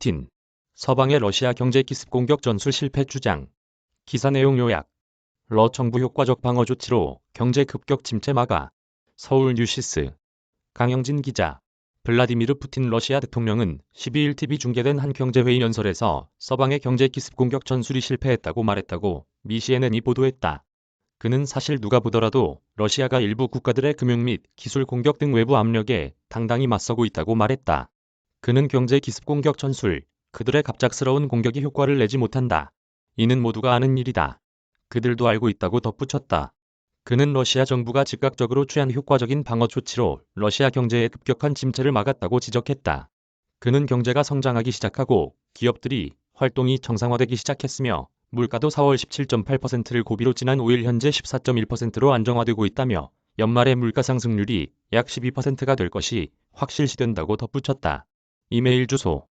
푸틴. 서방의 러시아 경제 기습 공격 전술 실패 주장. 기사 내용 요약. 러 정부 효과적 방어 조치로 경제 급격 침체 막아. 서울 뉴시스. 강영진 기자. 블라디미르 푸틴 러시아 대통령은 12일 TV 중계된 한 경제회의 연설에서 서방의 경제 기습 공격 전술이 실패했다고 말했다고 미 CNN이 보도했다. 그는 사실 누가 보더라도 러시아가 일부 국가들의 금융 및 기술 공격 등 외부 압력에 당당히 맞서고 있다고 말했다. 그는 경제 기습 공격 전술, 그들의 갑작스러운 공격이 효과를 내지 못한다. 이는 모두가 아는 일이다. 그들도 알고 있다고 덧붙였다. 그는 러시아 정부가 즉각적으로 취한 효과적인 방어 조치로 러시아 경제의 급격한 침체를 막았다고 지적했다. 그는 경제가 성장하기 시작하고 기업들이 활동이 정상화되기 시작했으며 물가도 4월 17.8%를 고비로 지난 5일 현재 14.1%로 안정화되고 있다며 연말의 물가 상승률이 약 12%가 될 것이 확실시된다고 덧붙였다. 이메일 주소